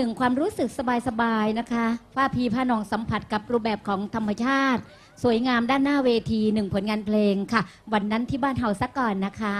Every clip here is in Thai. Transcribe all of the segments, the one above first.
ถึงความรู้สึกสบายๆนะคะฝ้าพีผ้านองสัมผัสกับรูปแบบของธรรมชาติ สวยงามด้านหน้าเวทีหนึ่งผลงานเพลงค่ะ วันนั้นที่บ้านเฮาซะก่อนนะคะ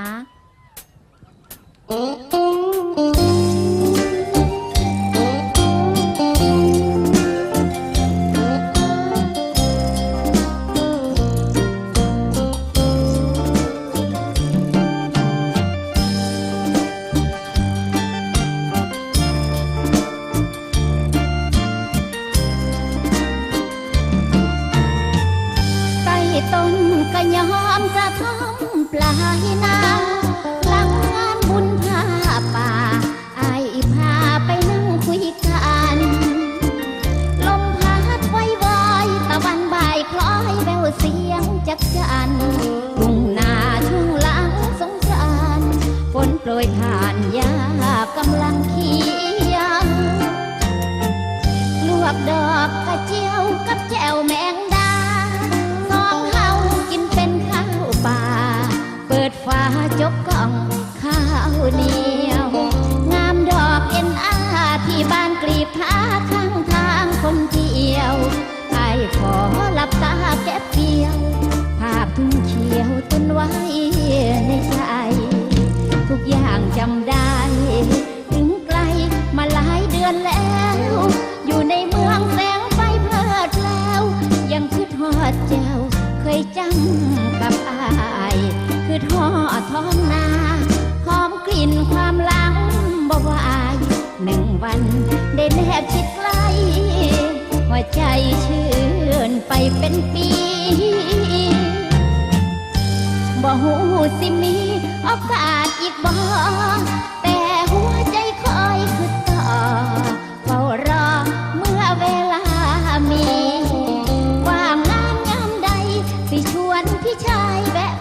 ต้นก็ยอมกระทำปลายนา จำได้ ถึงไกลมาหลายเดือนแล้ว อยู่ในเมืองแสงไฟเพลิดแล้ว ยังคือทอดเจ้า เคยจำกับอาย คือทอดท้องนาหอมกลิ่นความหลังบ่วายหนึ่งวันได้แนบชิดใกล้หัวใจชื่นไปเป็นปีบ่หูสิมี โอกาสอีกบ่แต่หัวใจคอยคือต่อเฝ้ารอเมื่อเวลามี ว่างงานยามใด สิชวนพี่ชายแวะ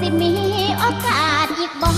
สิมีโอกาสอีกบ่